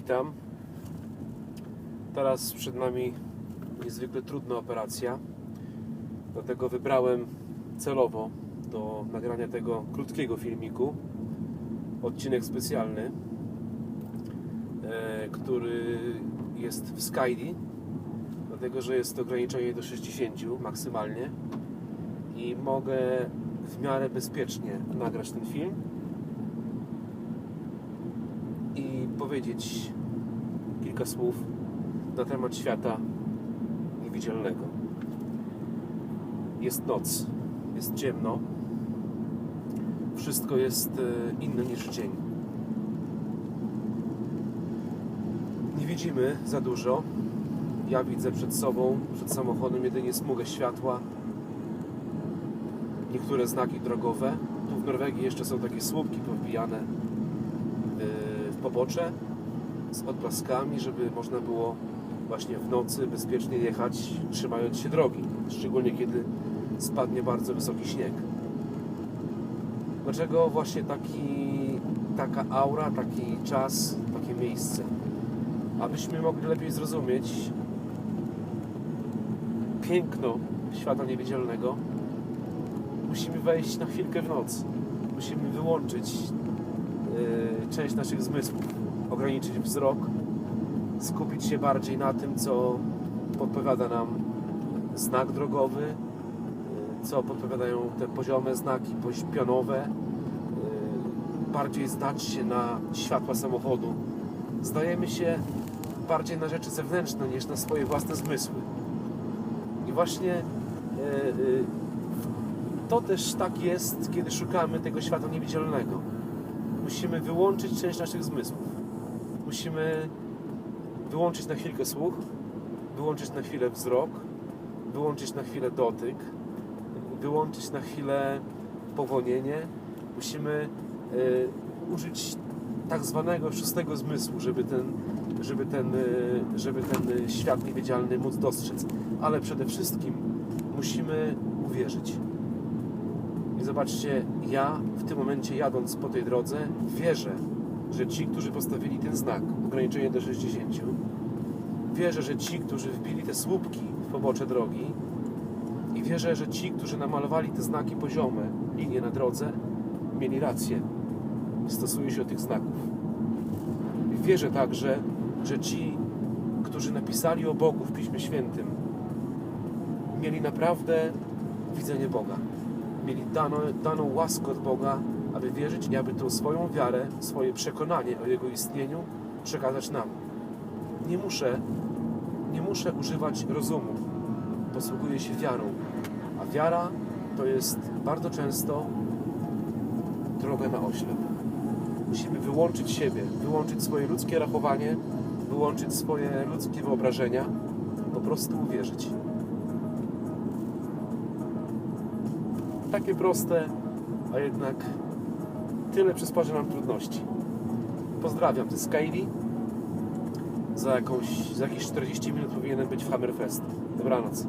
Witam. Teraz przed nami niezwykle trudna operacja. Dlatego wybrałem celowo do nagrania tego krótkiego filmiku odcinek specjalny, e, który jest w Skydi, dlatego że jest ograniczenie do 60 maksymalnie i mogę w miarę bezpiecznie nagrać ten film i powiedzieć kilka słów na temat świata niewidzialnego. Jest noc, jest ciemno, wszystko jest e, inne niż dzień. Nie widzimy za dużo. Ja widzę przed sobą, przed samochodem jedynie smugę światła, niektóre znaki drogowe. Tu w Norwegii jeszcze są takie słupki powbijane e, w pobocze z odblaskami, żeby można było właśnie w nocy bezpiecznie jechać, trzymając się drogi, szczególnie kiedy spadnie bardzo wysoki śnieg. Dlaczego właśnie taki, taka aura, taki czas, takie miejsce? Abyśmy mogli lepiej zrozumieć piękno świata niewidzialnego, musimy wejść na chwilkę w noc. Musimy wyłączyć yy, część naszych zmysłów, ograniczyć wzrok, skupić się bardziej na tym, co podpowiada nam znak drogowy, yy, co podpowiadają te poziome znaki pionowe, yy, bardziej zdać się na światła samochodu. Zdajemy się bardziej na rzeczy zewnętrzne niż na swoje własne zmysły. I właśnie yy, to też tak jest, kiedy szukamy tego świata niewidzialnego. Musimy wyłączyć część naszych zmysłów. Musimy wyłączyć na chwilkę słuch, wyłączyć na chwilę wzrok, wyłączyć na chwilę dotyk, wyłączyć na chwilę powonienie. Musimy e, użyć tak zwanego szóstego zmysłu, żeby ten, żeby ten, e, żeby ten świat niewidzialny móc dostrzec. Ale przede wszystkim musimy uwierzyć. I zobaczcie, ja w tym momencie jadąc po tej drodze wierzę, że ci, którzy postawili ten znak, ograniczenie do 60, wierzę, że ci, którzy wbili te słupki w pobocze drogi i wierzę, że ci, którzy namalowali te znaki poziome, linie na drodze, mieli rację. Stosuje się do tych znaków. Wierzę także, że ci, którzy napisali o Bogu w Piśmie Świętym, mieli naprawdę widzenie Boga. Mieli daną, daną łaskę od Boga, aby wierzyć i aby tą swoją wiarę, swoje przekonanie o Jego istnieniu przekazać nam. Nie muszę, nie muszę używać rozumu. Posługuję się wiarą. A wiara to jest bardzo często droga na oślep. Musimy wyłączyć siebie, wyłączyć swoje ludzkie rachowanie, wyłączyć swoje ludzkie wyobrażenia, po prostu uwierzyć. Takie proste, a jednak tyle przysporzy nam trudności. Pozdrawiam ze Skyli. Za, jakąś, za jakieś 40 minut powinienem być w Hammerfest. Dobranoc.